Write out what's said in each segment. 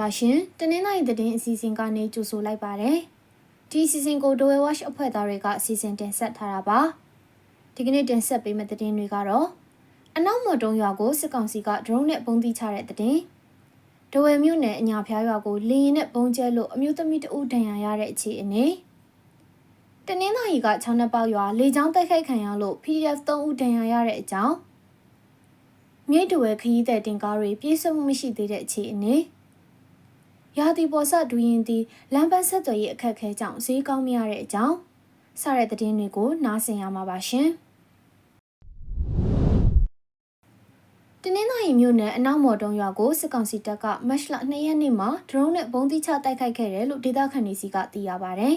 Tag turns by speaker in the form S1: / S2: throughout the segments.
S1: င်္ဂလာပါရှင်တနင်္လာရီသတင်းအစီအစဉ်ကနေကြိုဆိုလိုက်ပါတယ်ဒီအစီအစဉ်ကို Dwell Watch အဖွဲ့သားတွေကစီစဉ်တင်ဆက်ထားတာပါဒီကနေ့တင်ဆက်ပေးမယ့်သတင်းတွေကတော့အနောက်မော်တုံးရွာကိုစစ်ကောင်စီကဒရုန်းနဲ့ပုံတိချတဲ့သတင်းဒဝယ်မြို့နယ်အညာဖျားရွာကိုလေရင်နဲ့ပုံကျဲလို့အမျိုးသမီးတဦးဒဏ်ရာရတဲ့အခြေအနေတနင်္လာရီက6နှစ်ပေါက်ရွာလေကြောင်းတိုက်ခိုက်ခံရလို့ PDF 3ဦးဒဏ်ရာရတဲ့အကြောင်းမြိတ်တဝဲခရီးတဲ့တင်ကားတွေပြေးဆုံမှုမရှိသေးတဲ့အခြေအနေ ရာသီပေါ်ဆဒူရင်တီလမ်းပန်းဆက်သွယ်ရေးအခက်အခဲကြောင့်ဈေးကောင်းမရတဲ့အကြောင်းစတဲ့သတင်းတွေကိုနားဆင်ရမှာပါရှင်တနင်္လာရီမြို့နယ်အနောက်မော်တုံရွာကိုစစ်ကောင်စီတပ်ကမတ်လ2ရက်နေ့မှာဒရုန်းနဲ့ပုံးတိချတိုက်ခိုက်ခဲ့တယ်လို့ဒေသခံတွေစီကသိရပါဗျ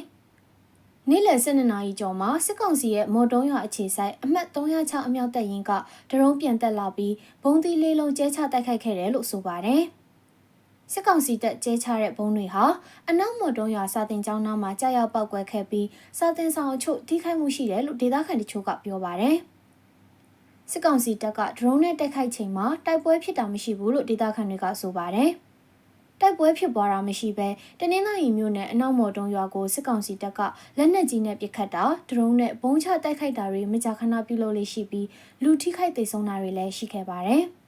S1: ။နေ့လယ်12နာရီကျော်မှာစစ်ကောင်စီရဲ့မော်တုံးရွာအခြေဆိုင်အမှတ်306အမြောက်တပ်ရင်းကဒရုန်းပြန်တက်လာပြီးဘုံသီးလေးလုံးကျဲချတိုက်ခိုက်ခဲ့တယ်လို့ဆိုပါတယ်။ စစ်ကောင်စီတပ်ကျဲချတဲ့ဘုံတွေဟာအနောက်မော်တုံးရွာစာတင်ကျောင်းနားမှာကြာရောက်ပောက်ကွဲခဲ့ပြီးစာတင်ဆောင်အချို့ထိခိုက်မှုရှိတယ်လို့ဒေသခံတချို့ကပြောပါတယ်။စစ်ကောင်စီတပ်ကဒရုန်းနဲ့တိုက်ခိုက်ချိန်မှာတိုက်ပွဲဖြစ်တာမရှိဘူးလို့ဒေသခံတွေကဆိုပါတယ်။တိုက်ပွဲဖြစ်ပွားတာမရှိဘဲတနင်္လာရီမြို့နယ်အနောက်မော်တုံးရွာကိုစစ်ကောင်စီတပ်ကလက်နက်ကြီးနဲ့ပစ်ခတ်တာဒရုန်းနဲ့ဘုံချတိုက်ခိုက်တာတွေမကြာခဏပြုလုပ်လေရှိပြီးလူထိခိုက်ဒေဆုံးတာတွေလည်းရှိခဲ့ပါတယ်။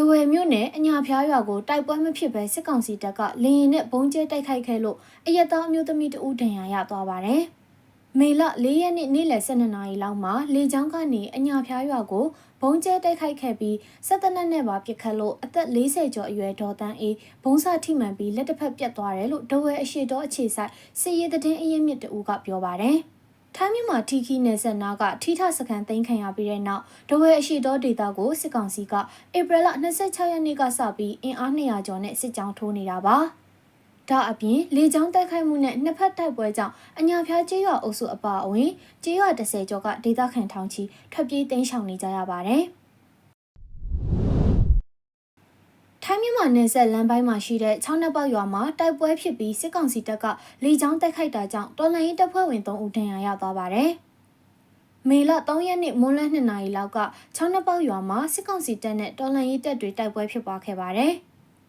S1: ဒဝယ်မြို့နယ်အညာဖျားရွာကိုတိုက်ပွဲမဖြစ်ဘဲစစ်ကောင်စီတပ်ကလေရင်နဲ့ဘုံကျဲတိုက်ခိုက်ခဲ့လို့အရက်သားအမျိုးသမီးတဦးဒဏ်ရာရသွားပါတယ်။မေလ၄ရက်နေ့နေ့လယ်12နာရီလောက်မှာလေကြောင်းကနေအညာဖျားရွာကိုဘုံကျဲတိုက်ခိုက်ခဲ့ပြီးစက်တနက်နဲ့ပါပစ်ခတ်လို့အသက်40ကျော်အရွယ်ဒေါ်တန်းအေးဘုံစာထိမှန်ပြီးလက်တစ်ဖက်ပြတ်သွားတယ်လို့ဒဝယ်အရှိတော်အခြေဆိုင်စစ်ရေးသတင်းအရင်းမြစ်တဦးကပြောပါတယ်။ ထိုင်းမြန်မာထီခီနယ်စပ်နာကထိထစကန်သိမ်းခံရပြီးတဲ့နောက်ဒဝဲအရှိတော်ဒေတာကိုစစ်ကောင်စီကဧပြီလ26ရက်နေ့ကစပြီးအင်အား200ကျော်နဲ့စစ်ကြောင်းထိုးနေတာပါ။ဒါအပြင်လေကြောင်းတိုက်ခိုက်မှုနဲ့နှစ်ဖက်တိုက်ပွဲကြောင့်အညာဖျားကျေးရွာအုပ်စုအပါအဝင်ကျေးရွာ30ကျော်ကဒေသခံထောင်ချီထွက်ပြေးတိမ်းရှောင်နေကြရပါတယ်။ ထိုင်းမြန်မာနယ်စပ်လမ်းပိုင်းမှာရှိတဲ့ချောင်းနှစ်ပေါက်ရွာမှာတိုက်ပွဲဖြစ်ပြီးစစ်ကောင်စီတပ်ကလေကြောင်းတိုက်ခိုက်တာကြောင့်တော်လှန်ရေးတပ်ဖွဲ့ဝင်3ဦးဒဏ်ရာရသွားပါတယ်။မေလ3ရက်နေ့မွန်းလ2နာရီလောက်ကချောင်းနှစ်ပေါက်ရွာမှာစစ်ကောင်စီတပ်နဲ့တော်လှန်ရေးတပ်တွေတိုက်ပွဲဖြစ်ပွားခဲ့ပါတယ်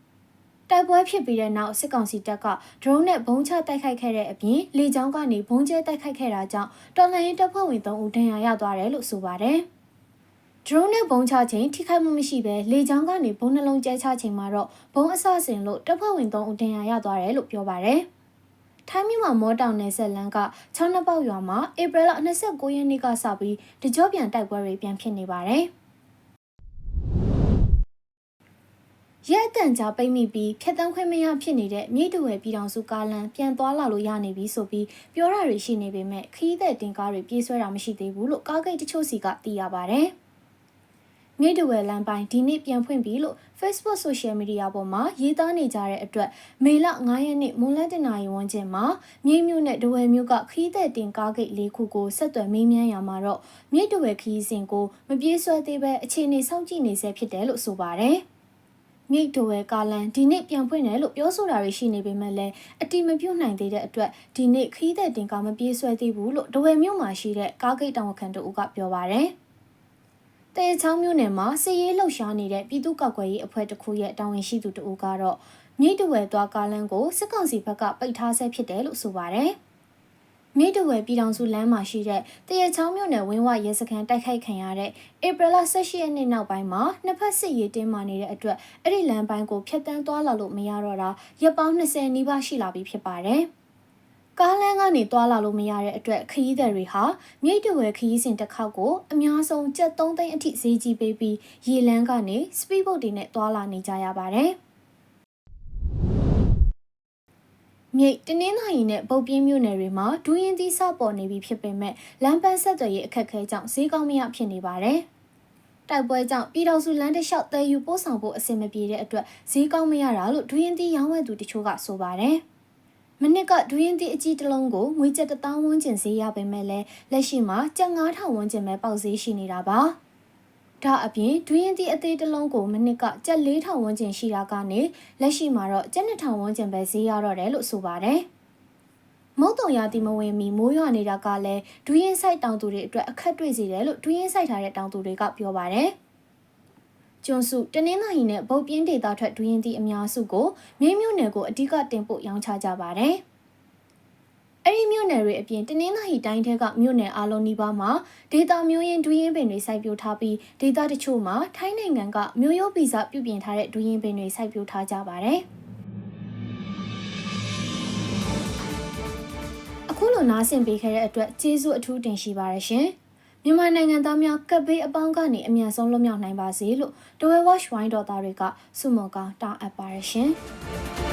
S1: ။တိုက်ပွဲဖြစ်ပြီးတဲ့နောက်စစ်ကောင်စီတပ်ကဒရုန်းနဲ့ဘုံချတိုက်ခိုက်ခဲ့တဲ့အပြင်လေကြောင်းကနေဘုံကျဲတိုက်ခိုက်ခဲ့တာကြောင့်တော်လှန်ရေးတပ်ဖွဲ့ဝင်3ဦးဒဏ်ရာရသွားတယ်လို့ဆိုပါတယ်။ ဒရုန်းနဲ့ဘုံချချိန်ထိခိုက်မှုမရှိဘဲလေကြောင်းကနေဘုံနှလုံးကျဲချချိန်မှာတော့ဘုံအဆဆင်လို့တပ်ဖွဲ့ဝင်3ဦးဒဏ်ရာရသွားတယ်လို့ပြောပါရယ်။ထိုင်းမြန်မာမောတောင်နယ်ဆက်လန်းကချောင်းနှစ်ပေါက်ရွာမှာဧပြီလ29ရက်နေ့ကစပြီးတကြောပြန်တိုက်ပွဲတွေပြန်ဖြစ်နေပါတယ်။ရဲအတန်ကြားပိတ်မိပြီးဖျက်တမ်းခွင့်မရဖြစ်နေတဲ့မြိတ်တဝယ်ပြည်တော်စုကားလမ်းပြန်သွားလာလို့ရနေပြီဆိုပြီးပြောရတွေရှိနေပေမဲ့ခရီးသည်တင်ကားတွေပြေးဆွဲတာမရှိသေးဘူးလို့ကားဂိတ်တချို့စီကသိရပါဗျ။ မြိတ်တဝဲလမ်းပိုင်းဒီနေ့ပြန်ဖွင့်ပြီလို့ Facebook Social Media ပေါ်မှာရေးသားနေကြတဲ့အတွက်မေလ9ရက်နေ့မွန်လတနာရီဝန်းကျင်မှာမြိတ်မြို့နဲ့တဝဲမြို့ကခီးတဲ့တင်ကားဂိတ်၄ခုကိုဆက်သွယ်မေးမြန်းရမှာတော့မြိတ်တဝဲခီးစဉ်ကိုမပြေးဆွဲသေးပဲအခြေအနေစောင့်ကြည့်နေဆဲဖြစ်တယ်လို့ဆိုပါတယ်။မြိတ်တဝဲကားလန်ဒီနေ့ပြန်ဖွင့်တယ်လို့ပြောဆိုတာတွေရှိနေပေမဲ့လည်းအတိမပြုတ်နိုင်သေးတဲ့အတွက်ဒီနေ့ခီးတဲ့တင်ကားမပြေးဆွဲသေးဘူးလို့တဝဲမြို့မှာရှိတဲ့ကားဂိတ်တောင်ခံတို့ကပြောပါတယ်။ တဲချောင်းမြို့နယ်မှာစစ်ရေးလှုပ်ရှားနေတဲ့ပြည်သူ့ကောက်ွယ်ရေးအဖွဲ့တစ်ခုရဲ့တာဝန်ရှိသူတဦးကတော့မြိတ်တဝဲသွားကားလမ်းကိုစစ်ကောင်စီဘက်ကပိတ်ထားဆဲဖြစ်တယ်လို့ဆိုပါတယ်။မြိတ်တဝဲပြည်ထောင်စုလမ်းမှာရှိတဲ့တရချောင်းမြို့နယ်ဝင်းဝရဲစခန်းတိုက်ခိုက်ခံရတဲ့ဧပြီလ18ရက်နေ့နောက်ပိုင်းမှာနှစ်ဖက်စစ်ရေးတင်းမာနေတဲ့အတွက်အဲ့ဒီလမ်းပိုင်းကိုဖျက်ဆီးသွားလာလို့မရတော့တာရပ်ပေါင်း20နီးပါးရှိလာပြီဖြစ်ပါတယ်။ ကားလမ်းကနေတွာလာလို့မရတဲ့အတွက်ခရီးသည်တွေဟာမြိတ်တဝဲခရီးစဉ်တစ်ခေါက်ကိုအများဆုံးကျပ်3သိန်းအထိဈေးကြီးပေးပြီးရေလမ်းကနေစပီးဘုတ်တွေနဲ့တွာလာနေကြရပါတယ်။မြိတ်တနင်္သာရီနဲ့ဗုတ်ပြင်းမြို့နယ်တွေမှာဒူးရင်သီးစပေါ်နေပြီဖြစ်ပေမဲ့လမ်းပန်းဆက်သွယ်ရေးအခက်အခဲကြောင့်ဈေးကောင်းမရဖြစ်နေပါတယ်။တိုက်ပွဲကြောင့်ပြည်တော်စုလမ်းတစ်လျှောက်တည်ယူပို့ဆောင်ဖို့အဆင်မပြေတဲ့အတွက်ဈေးကောင်းမရတာလို့ဒူးရင်သီးရောင်းဝယ်သူတချို့ကဆိုပါတယ်။ မနစ်ကဒူရင်တီအကြီးတလုံးကိုငွေကျပ်တသောင်းဝန်းကျင်ဈေးရပေမဲ့လည်းလက်ရှိမှာကျပ်9000ဝန်းကျင်ပဲပေါက်ဈေးရှိနေတာပါဒါအပြင်ဒူရင်တီအသေးတလုံးကိုမနစ်ကကျပ်4000ဝန်းကျင်ရှိတာကနေလက်ရှိမှာတော့ကျပ်2000ဝန်းကျင်ပဲဈေးရတော့တယ်လို့ဆိုပါတယ်မုတ်တုံရတီမဝင်မီမိုးရွာနေတာကလည်းဒူရင်ဆိုင်တောင်သူတွေအတွက်အခက်တွေ့စေတယ်လို့ဒူရင်ဆိုင်ထားတဲ့တောင်သူတွေကပြောပါတယ်။ဒ ကျွန်းစုတနင်္သာရီနဲ့ဗုတ်ပြင်းဒေသထွက်ဒူရင်သီးအများစုကိုမြိတ်မြို့နယ်ကိုအဓိကတင်ပို့ရောင်းချကြပါတယ်။အဲ့ဒီမြို့နယ်တွေအပြင်တနင်္သာရီတိုင်းထဲကမြို့နယ်အလုံးနီးပါးမှာဒေတာမျိုးရင်းဒူရင်ပင်တွေစိုက်ပျိုးထားပြီးဒေတာတချို့မှာထိုင်းနိုင်ငံကမြို့ရိုးဗီဇပြုပြင်ထားတဲ့ဒူရင်ပင်တွေစိုက်ပျိုးထားကြပါတယ်။အခုလိုနားဆင်ပေးခဲ့တဲ့အတွက်ကျေးဇူးအထူးတင်ရှိပါတယ်ရှင်။ မြန်မာနိုင်ငံသားများကပ်ဘေးအပေါင်းကနေအမြန်ဆုံးလွတ်မြောက်နိုင်ပါစေလို့တဝဲ watch wine တော်သားတွေကဆုမွန်ကောင်းတောင်းအပ်ပါတယ်ရှင်။